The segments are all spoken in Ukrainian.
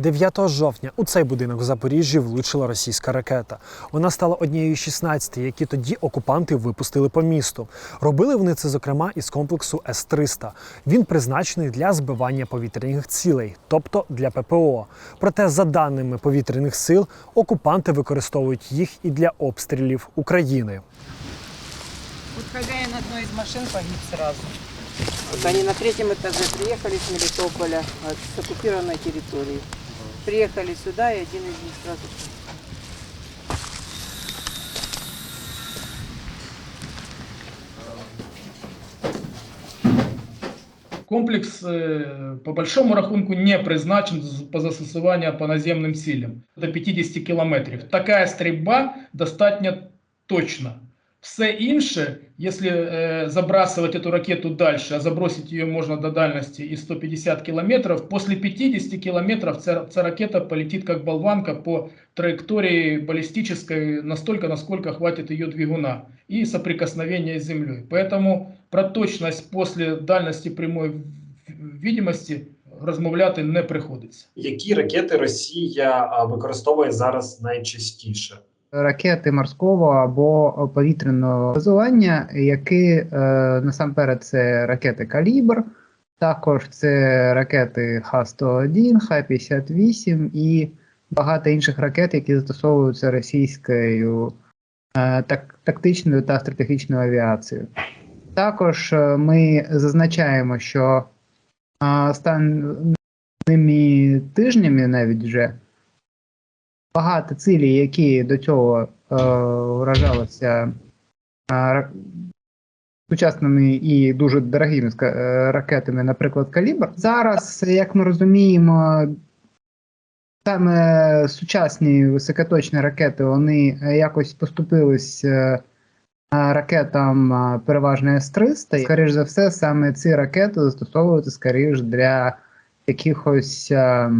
9 жовтня у цей будинок в Запоріжжі влучила російська ракета. Вона стала однією з 16, які тоді окупанти випустили по місту. Робили вони це, зокрема, із комплексу С-300. Він призначений для збивання повітряних цілей, тобто для ППО. Проте, за даними повітряних сил, окупанти використовують їх і для обстрілів України. Вот хозяин одной из машин погиб сразу. Вот они на третьем этаже приехали с Мелитополя, с оккупированной территории. Приехали сюда, и один из них сразу Комплекс, э, по большому рахунку, не призначен з- по застосуванню по наземним цілям до 50 кілометрів. Така стрільба достатньо точна. Все інше, якщо е, забрасувати эту ракету дальше, а забросити її можна до дальності і 150 кілометрів, після 50 кілометрів ця, ця ракета полетить як болванка по траєкторії балістичної настолько, насколько хватит ее двигуна и соприкосновения с землей. Поэтому про точность после дальности прямой в- видимости розмовляти не приходиться. Які ракети Росія використовує зараз найчастіше? Ракети морського або повітряного базування, які е, насамперед це ракети Калібр, також це ракети Х-101, Х-58 і багато інших ракет, які застосовуються російською е, так, тактичною та стратегічною авіацією. Також е, ми зазначаємо, що останніми тижнями навіть вже багато цілей, які до цього е, вражалися е, сучасними і дуже дорогими е, ракетами, наприклад, Калібр. Зараз, як ми розуміємо, саме сучасні високоточні ракети вони е, якось поступились е, ракетам переважно С-300. Скоріш за все, саме ці ракети застосовуються скоріш для якихось е,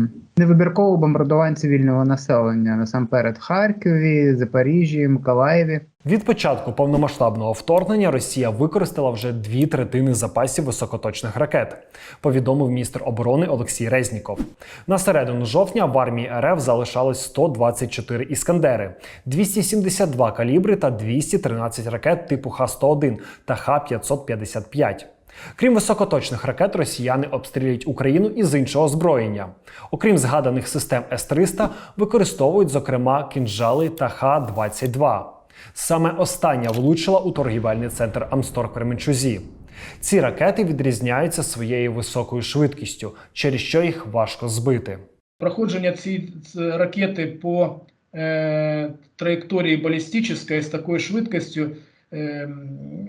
бомбардувань цивільного населення, насамперед Харкові, Запоріжжі, Миколаєві. Від початку повномасштабного вторгнення Росія використала вже дві третини запасів високоточних ракет, повідомив міністр оборони Олексій Резніков. На середину жовтня в армії РФ залишалось 124 іскандери, 272 калібри та 213 ракет типу Х-101 та Х-555. Крім високоточних ракет, росіяни обстрілюють Україну із іншого озброєння. Окрім згаданих систем С-300, використовують зокрема кінжали та Х-22. Саме остання влучила у торгівельний центр Амстор Кременчузі. Ці ракети відрізняються своєю високою швидкістю, через що їх важко збити. Проходження цієї ракети по е, траєкторії балістичної з такою швидкістю, е,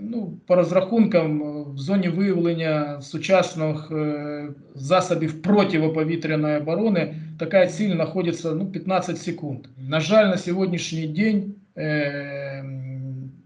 ну, по розрахункам, е, в зоні виявлення сучасних е, засобів протиповітряної оборони така ціль знаходиться ну, 15 секунд. На жаль, на сьогоднішній день е,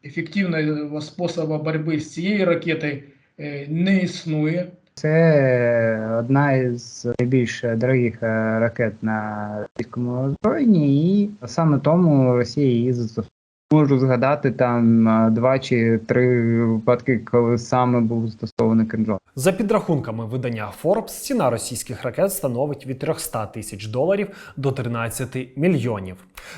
ефективного способу боротьби з цією ракетою е, не існує. Це одна із найбільш дорогих ракет на російському озброєнні, і саме тому Росія її застосовує. Можу згадати там е, два чи три випадки, коли саме був застосований кинжал. За підрахунками видання Forbes, ціна російських ракет становить від 300 тисяч доларів до 13 мільйонів.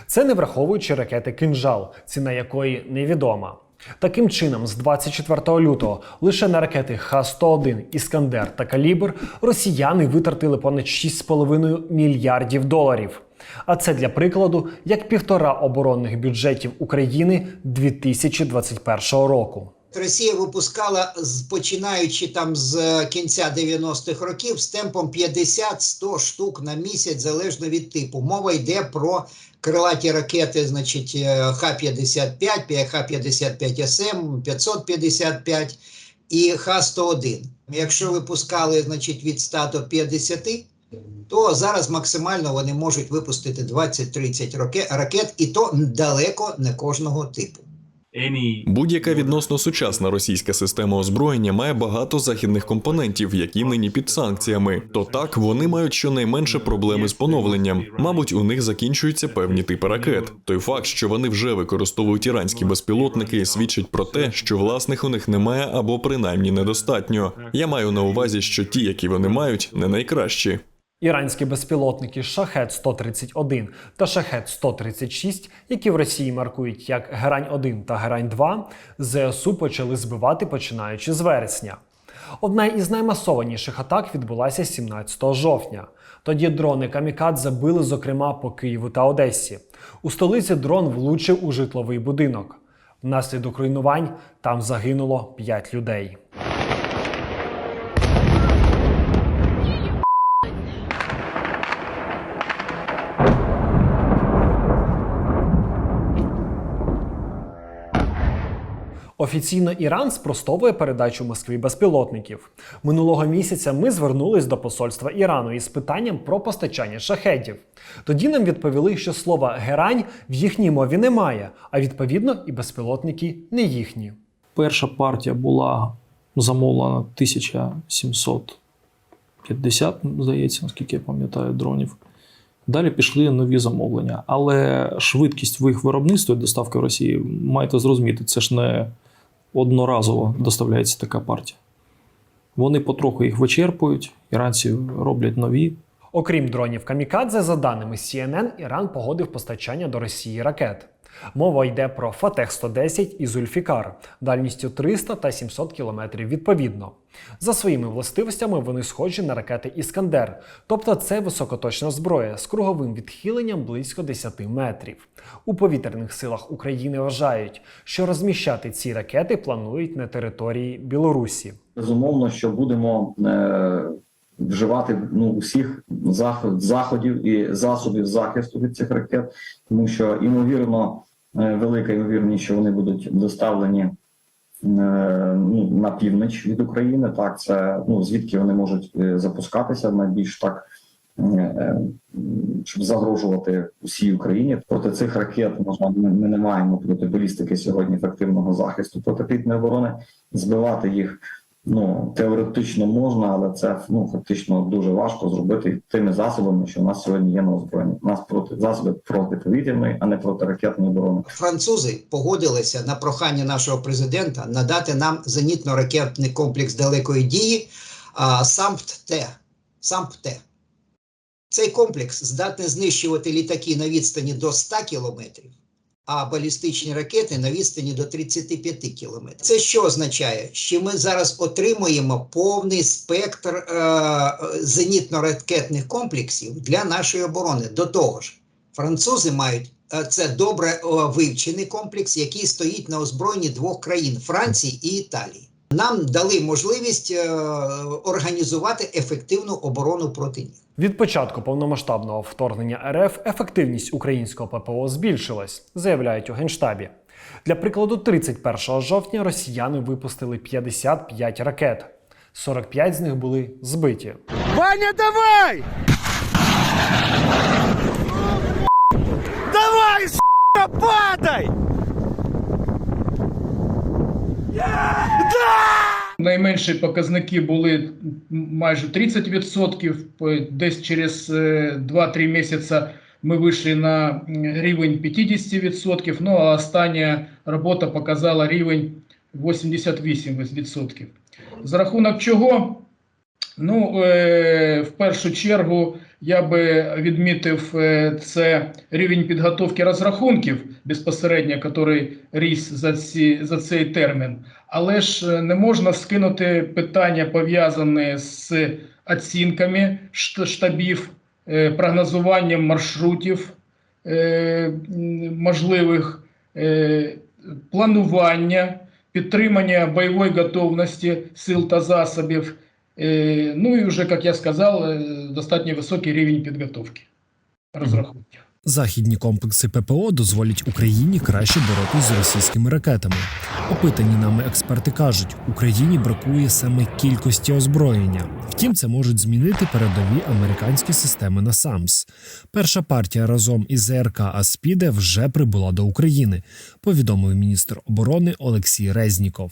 Це не враховуючи ракети «Кинжал», ціна якої невідома. Таким чином, з 24 лютого лише на ракети Х-101, Іскандер та Калібр росіяни витратили понад 6,5 мільярдів доларів. А це для прикладу як півтора оборонних бюджетів України 2021 року. Росія випускала починаючи там з кінця 90-х років з темпом 50-100 штук на місяць залежно від типу. Мова йде про крилаті ракети, значить е, Х-55, Х-55СМ, 555 і Х-101. Якщо випускали значить від 100 до 50, то зараз максимально вони можуть випустити 20-30 раке- ракет, і то далеко не кожного типу. Будь-яка відносно сучасна російська система озброєння має багато західних компонентів, які нині під санкціями. То так вони мають щонайменше проблеми з поновленням. Мабуть, у них закінчуються певні типи ракет. Той факт, що вони вже використовують іранські безпілотники, свідчить про те, що власних у них немає або принаймні недостатньо. Я маю на увазі, що ті, які вони мають, не найкращі. Іранські безпілотники Шахет 131 та Шахет 136, які в Росії маркують як Герань 1 та Герань 2, ЗСУ почали збивати починаючи з вересня. Одна із наймасованіших атак відбулася 17 жовтня. Тоді дрони Камікадзе били, зокрема, по Києву та Одесі. У столиці дрон влучив у житловий будинок. Внаслідок руйнувань там загинуло 5 людей. Офіційно Іран спростовує передачу Москві безпілотників. Минулого місяця ми звернулись до посольства Ірану із питанням про постачання шахедів. Тоді нам відповіли, що слова герань в їхній мові немає, а відповідно і безпілотники не їхні. Перша партія була замовлена 1750, здається, наскільки я пам'ятаю, дронів. Далі пішли нові замовлення. Але швидкість в їх виробництва доставки в Росії, маєте зрозуміти, це ж не одноразово доставляється така партія. Вони потроху їх вичерпують, іранці роблять нові. Окрім дронів Камікадзе, за даними CNN, Іран погодив постачання до Росії ракет. Мова йде про Фатех 110 і Зульфікар дальністю 300 та 700 кілометрів відповідно. За своїми властивостями вони схожі на ракети Іскандер, тобто це високоточна зброя з круговим відхиленням близько 10 метрів. У повітряних силах України вважають, що розміщати ці ракети планують на території Білорусі. Безумовно, що будемо е, вживати ну, усіх заход, заходів і засобів захисту від цих ракет, тому що ймовірно, е, велика ймовірність, що вони будуть доставлені ну, на північ від України. Так, це ну звідки вони можуть е, запускатися найбільш так. е, е, Щоб загрожувати усій Україні проти цих ракет, можна ми не маємо проти балістики сьогодні ефективного захисту протипітної оборони. Збивати їх Ну теоретично можна, але це ну фактично дуже важко зробити тими засобами, що у нас сьогодні є на озброєнні. Нас проти засоби протиповітряної, а не протиракетної оборони. Французи погодилися на прохання нашого президента надати нам зенітно-ракетний комплекс далекої дії САМПТ-Т. САМПТ. Цей комплекс здатний знищувати літаки на відстані до 100 кілометрів, а балістичні ракети на відстані до 35 кілометрів. Це що означає? Що ми зараз отримуємо повний спектр е, зенітно-ракетних комплексів для нашої оборони. До того ж, французи мають е, це добре вивчений комплекс, який стоїть на озброєнні двох країн Франції і Італії. Нам дали можливість е, організувати ефективну оборону проти них. Від початку повномасштабного вторгнення РФ ефективність українського ППО збільшилась, заявляють у Генштабі. Для прикладу, 31 жовтня росіяни випустили 55 ракет. 45 з них були збиті. Ваня, давай! Давай, падай! Найменші показники були майже 30%. Десь через е, 2-3 місяці ми вийшли на рівень 50%. Ну а остання робота показала рівень 88%. За рахунок чого? Ну, е, в першу чергу я би відмітив е, це рівень підготовки розрахунків безпосередньо, який ріс за, ці, за цей термін. Але ж е, не можна скинути питання пов'язане з оцінками штабів, е, прогнозуванням маршрутів можливих, планування, підтримання бойової готовності сил та засобів. Е, Ну і вже, як я сказав, е, достатньо високий рівень підготовки розрахунків. Західні комплекси ППО дозволять Україні краще боротись з російськими ракетами. Опитані нами експерти кажуть, Україні бракує саме кількості озброєння. Втім, це можуть змінити передові американські системи на САМС. Перша партія разом із ЗРК Аспіде вже прибула до України, повідомив міністр оборони Олексій Резніков.